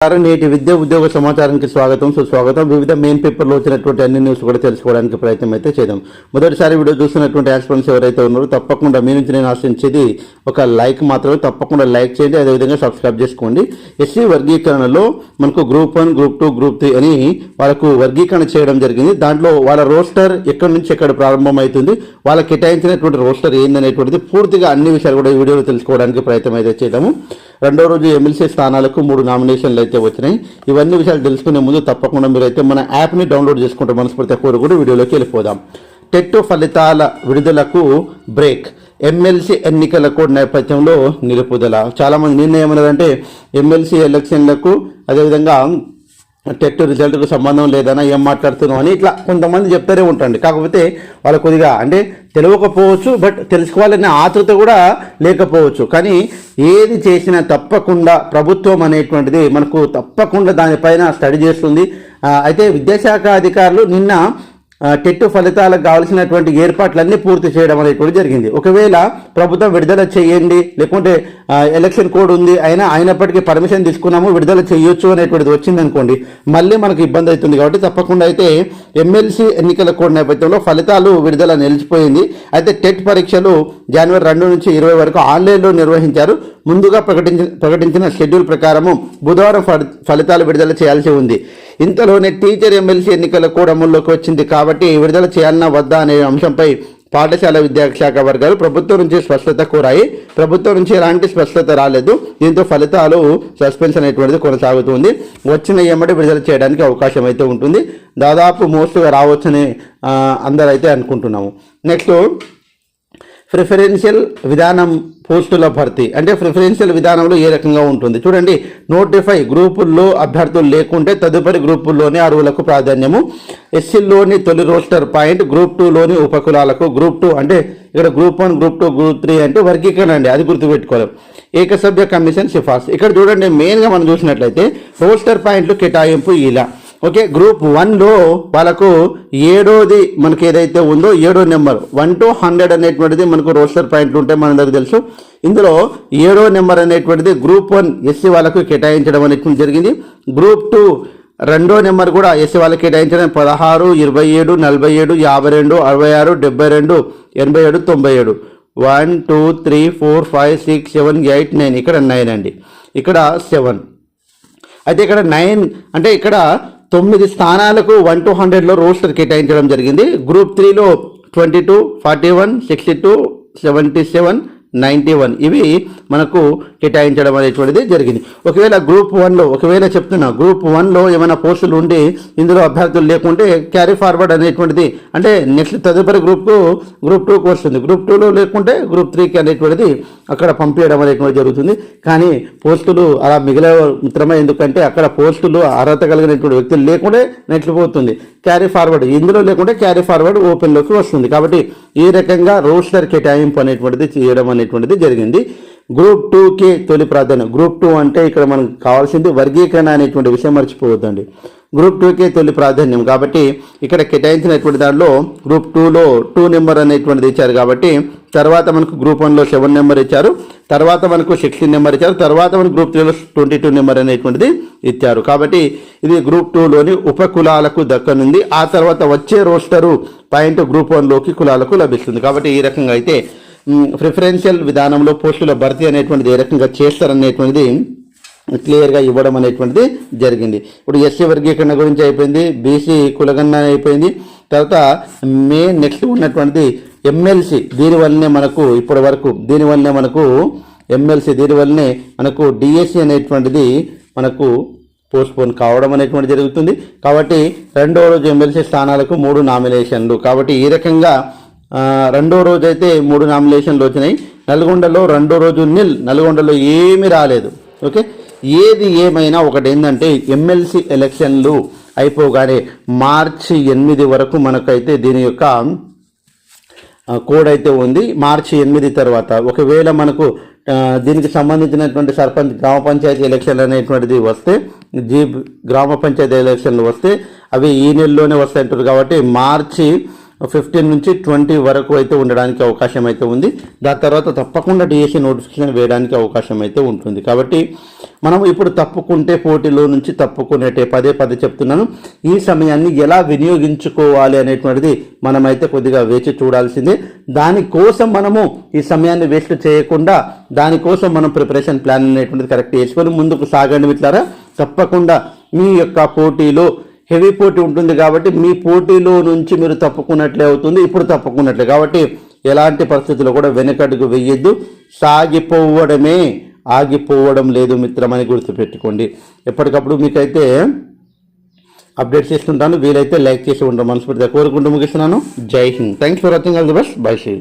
నమస్కారం. నేటి విద్య ఉద్యోగ సమాచారానికి స్వాగతం సుస్వాగతం. వివిధ మెయిన్ పేపర్లో వచ్చినటువంటి అన్ని న్యూస్ కూడా తెలుసుకోవడానికి ప్రయత్నం అయితే చేద్దాం. మొదటిసారి వీడియో చూస్తున్నటువంటి ఆస్పిరెంట్స్ ఎవరైతే ఉన్నారో తప్పకుండా మీ నుంచి నేను ఆశించేది ఒక లైక్ మాత్రమే. తప్పకుండా లైక్ చేయండి. అదేవిధంగా సబ్స్క్రైబ్ చేసుకోండి. ఎస్సీ వర్గీకరణలో మనకు group one group two group three అని వాళ్ళకు వర్గీకరణ చేయడం జరిగింది. దాంట్లో వాళ్ళ రోస్టర్ ఎక్కడి నుంచి ఎక్కడ ప్రారంభమవుతుంది వాళ్ళకి కేటాయించినటువంటి రోస్టర్ ఏందనేటువంటిది పూర్తిగా అన్ని విషయాలు కూడా ఈ వీడియోలో తెలుసుకోవడానికి ప్రయత్నం అయితే చేద్దాము. రెండో రోజు ఎమ్మెల్సీ స్థానాలకు మూడు నామినేషన్లు అయితే వచ్చినాయి. ఇవన్నీ విషయాలు తెలుసుకునే ముందు తప్పకుండా మీరైతే మన యాప్ని డౌన్లోడ్ చేసుకుంటే మనస్ఫూర్తి కోరు కూడా వీడియోలోకి వెళ్ళిపోదాం. టెట్ ఫలితాల విడుదలకు బ్రేక్. ఎమ్మెల్సీ ఎన్నికల కోడ్ నేపథ్యంలో నిలుపుదల. చాలామంది నిన్న ఏమన్నారంటే ఎమ్మెల్సీ ఎలక్షన్లకు అదేవిధంగా టెట్ రిజల్ట్కు సంబంధం లేదన్నా ఏం మాట్లాడుతున్నావు అని ఇట్లా కొంతమంది చెప్తారే ఉంటాండి కాకపోతే వాళ్ళు కొద్దిగా అంటే తెలియకపోవచ్చు బట్ తెలుసుకోవాలనే ఆతృత కూడా లేకపోవచ్చు. కానీ ఏది చేసినా తప్పకుండా ప్రభుత్వం అనేటువంటిది మనకు తప్పకుండా దానిపైన స్టడీ చేస్తుంది. అయితే విద్యాశాఖ అధికారులు నిన్న టెట్ ఫలితాలకు కావాల్సినటువంటి ఏర్పాట్లన్నీ పూర్తి చేయడం అనేటువంటి జరిగింది. ఒకవేళ ప్రభుత్వం విడుదల చేయండి లేకుంటే ఎలక్షన్ కోడ్ ఉంది అయినా అయినప్పటికీ పర్మిషన్ తీసుకున్నాము విడుదల చేయొచ్చు అనేటువంటిది వచ్చింది అనుకోండి మళ్ళీ మనకు ఇబ్బంది అవుతుంది కాబట్టి తప్పకుండా అయితే ఎమ్మెల్సీ ఎన్నికల కోడ్ నేపథ్యంలో ఫలితాలు విడుదల నిలిచిపోయింది. అయితే టెట్ పరీక్షలు జనవరి రెండు నుంచి ఇరవై వరకు ఆన్లైన్లో నిర్వహించారు. ముందుగా ప్రకటించిన ప్రకటించిన షెడ్యూల్ ప్రకారము బుధవారం ఫలితాలు విడుదల చేయాల్సి ఉంది. ఇంతలోనే టీచర్ ఎమ్మెల్సీ ఎన్నికల కూడా అమల్లోకి వచ్చింది కాబట్టి కాబట్టి విడుదల చేయాలన్నా వద్దా అనే అంశంపై పాఠశాల విద్యాశాఖ వర్గాలు ప్రభుత్వం నుంచి స్పష్టత కోరాయి. ప్రభుత్వం నుంచి ఎలాంటి స్పష్టత రాలేదు. దీంతో ఫలితాలు సస్పెన్స్ అనేటువంటిది కొనసాగుతుంది. వచ్చిన ఎమ్మడి విడుదల చేయడానికి అవకాశం అయితే ఉంటుంది. దాదాపు మోస్ట్గా రావచ్చని అందరైతే అనుకుంటున్నాము. నెక్స్ట్ ప్రిఫరెన్షియల్ విధానం పోస్టుల భర్తీ. అంటే ప్రిఫరెన్షియల్ విధానంలో ఏ రకంగా ఉంటుంది? చూడండి నోటిఫై గ్రూపుల్లో అభ్యర్థులు లేకుంటే తదుపరి గ్రూపుల్లోనే అరువులకు ప్రాధాన్యము. ఎస్సీలోని తొలి రోస్టర్ పాయింట్ గ్రూప్ టూలోని ఉపకులాలకు గ్రూప్ టూ అంటే ఇక్కడ group one group two group three అంటే వర్గీకరణ అండి అది గుర్తుపెట్టుకోవాలి. ఏకసభ్య కమిషన్ సిఫార్సు. ఇక్కడ చూడండి మెయిన్గా మనం చూసినట్లయితే రోస్టర్ పాయింట్లు కేటాయింపు ఇలా. ఓకే గ్రూప్ వన్లో వాళ్ళకు ఏడోది మనకి ఏదైతే ఉందో ఏడో నెంబర్. వన్ టు హండ్రెడ్ అనేటువంటిది మనకు రోస్టర్ పాయింట్లు ఉంటాయి మన దగ్గర తెలుసు. ఇందులో ఏడో నెంబర్ అనేటువంటిది గ్రూప్ వన్ ఎస్సీ వాళ్ళకు కేటాయించడం అనేటువంటి జరిగింది. గ్రూప్ టూ రెండో నెంబర్ కూడా ఎస్సీ వాళ్ళకి కేటాయించడం పదహారు ఇరవై ఏడు నలభై ఏడు యాభై రెండు అరవై ఆరు డెబ్బై రెండు ఎనభై ఏడు తొంభై ఏడు. One two three four five six seven eight nine. ఇక్కడ నైన్ అండి. ఇక్కడ సెవెన్. అయితే ఇక్కడ నైన్ అంటే ఇక్కడ తొమ్మిది స్థానాలకు వన్ టు హండ్రెడ్లో రోస్టర్ కేటాయించడం జరిగింది. గ్రూప్ త్రీలో twenty two forty one sixty two seventy seven ninety one. ఇవి మనకు కేటాయించడం అనేటువంటిది జరిగింది. ఒకవేళ గ్రూప్ వన్లో ఒకవేళ చెప్తున్నా గ్రూప్ వన్లో ఏమైనా పోస్టులు ఉండి ఇందులో అభ్యర్థులు లేకుంటే క్యారీ ఫార్వర్డ్ అనేటువంటిది అంటే నెక్స్ట్ తదుపరి గ్రూప్ గ్రూప్ టూకి వస్తుంది గ్రూప్ టూలో లేకుంటే గ్రూప్ త్రీకి అనేటువంటిది అక్కడ పంపించడం అనేటువంటిది జరుగుతుంది. కానీ పోస్టులు అలా మిగిలే మిత్రమే ఎందుకంటే అక్కడ పోస్టులు అర్హత కలిగినటువంటి వ్యక్తులు లేకుంటే నెట్లు పోతుంది. క్యారీ ఫార్వర్డ్ ఇందులో లేకుంటే క్యారీ ఫార్వర్డ్ ఓపెన్లోకి వస్తుంది. కాబట్టి ఈ రకంగా రోస్టర్ కేటాయింపు అనేటువంటిది చేయడం అనేటువంటిది జరిగింది. గ్రూప్ టూకి తొలి ప్రాధాన్యం గ్రూప్ టూ అంటే ఇక్కడ మనకు కావాల్సింది వర్గీకరణ అనేటువంటి విషయం మర్చిపోవద్దండి. గ్రూప్ టూకే తొలి ప్రాధాన్యం కాబట్టి ఇక్కడ కేటాయించినటువంటి దాంట్లో గ్రూప్ టూలో టూ నెంబర్ అనేటువంటిది ఇచ్చారు కాబట్టి తర్వాత మనకు గ్రూప్ వన్లో సెవెన్ నెంబర్ ఇచ్చారు. తర్వాత మనకు సిక్స్టీన్ నెంబర్ ఇచ్చారు. తర్వాత మనకు గ్రూప్ త్రీలో ట్వంటీ టూ నెంబర్ అనేటువంటిది ఇచ్చారు. కాబట్టి ఇది గ్రూప్ టూలోని ఉపకులాలకు దక్కనుంది. ఆ తర్వాత వచ్చే రోస్టరు పాయింట్ గ్రూప్ వన్లోకి కులాలకు లభిస్తుంది. కాబట్టి ఈ రకంగా అయితే ప్రిఫరెన్షియల్ విధానంలో పోస్టుల భర్తీ అనేటువంటిది ఏ రకంగా చేస్తారనేటువంటిది క్లియర్గా ఇవ్వడం అనేటువంటిది జరిగింది. ఇప్పుడు ఎస్సీ వర్గీకరణ గురించి అయిపోయింది. బీసీ కులగన్న అయిపోయింది. తర్వాత మే నెక్స్ట్ ఉన్నటువంటిది ఎమ్మెల్సీ దీనివల్లనే మనకు ఇప్పటి వరకు దీనివల్లనే మనకు ఎమ్మెల్సీ దీనివల్లనే మనకు డిఎస్సి అనేటువంటిది మనకు పోస్ట్పోన్ కావడం అనేటువంటి జరుగుతుంది. కాబట్టి రెండో రోజు ఎమ్మెల్సీ స్థానాలకు మూడు నామినేషన్లు కాబట్టి ఈ రకంగా రెండో రోజు అయితే మూడు నామినేషన్లు వచ్చినాయి. నల్గొండలో రెండో రోజు నిల్ నల్గొండలో ఏమీ రాలేదు. ఓకే? ఏది ఏమైనా ఒకటి ఏంటంటే ఎమ్మెల్సీ ఎలక్షన్లు అయిపోగానే మార్చి ఎనిమిది వరకు మనకైతే దీని యొక్క కోడ్ అయితే ఉంది. మార్చి ఎనిమిది తర్వాత. ఒకవేళ మనకు దీనికి సంబంధించినటువంటి సర్పంచ్ గ్రామ పంచాయతీ ఎలక్షన్లు అనేటువంటిది వస్తే జీ గ్రామ పంచాయతీ ఎలక్షన్లు వస్తే అవి ఈ నెలలోనే వస్తాయంటారు కాబట్టి మార్చి ఫిఫ్టీన్ నుంచి ట్వంటీ వరకు అయితే ఉండడానికి అవకాశం అయితే ఉంది. దాని తర్వాత తప్పకుండా డిఎస్సి నోటిఫికేషన్ వేయడానికి అవకాశం అయితే ఉంటుంది. కాబట్టి మనం ఇప్పుడు తప్పుకుంటే పోటీలో నుంచి తప్పుకునేటే పదే పదే చెప్తున్నాను. ఈ సమయాన్ని ఎలా వినియోగించుకోవాలి అనేటువంటిది మనమైతే కొద్దిగా వేచి చూడాల్సిందే. దానికోసం మనము ఈ సమయాన్ని వేస్ట్ చేయకుండా దానికోసం మనం ప్రిపరేషన్ ప్లాన్ అనేటువంటిది కరెక్ట్ చేసుకొని ముందుకు సాగండి మిట్లారా తప్పకుండా మీ యొక్క పోటీలో హెవీ పోటీ ఉంటుంది కాబట్టి మీ పోటీలో నుంచి మీరు తప్పుకున్నట్లే అవుతుంది ఇప్పుడు తప్పుకున్నట్లే. కాబట్టి ఎలాంటి పరిస్థితుల్లో కూడా వెనకడుగు వెయ్యొద్దు సాగిపోవడమే ఆగిపోవడం లేదు మిత్రమని గుర్తుపెట్టుకోండి. ఎప్పటికప్పుడు మీకైతే అప్డేట్ చేస్తుంటాను వీలైతే లైక్ చేసి ఉంటాను మనస్ఫూర్తిగా కోరుకుంటూ ముగిస్తున్నాను. Jai Hind. Thanks for watching all the best bye Shri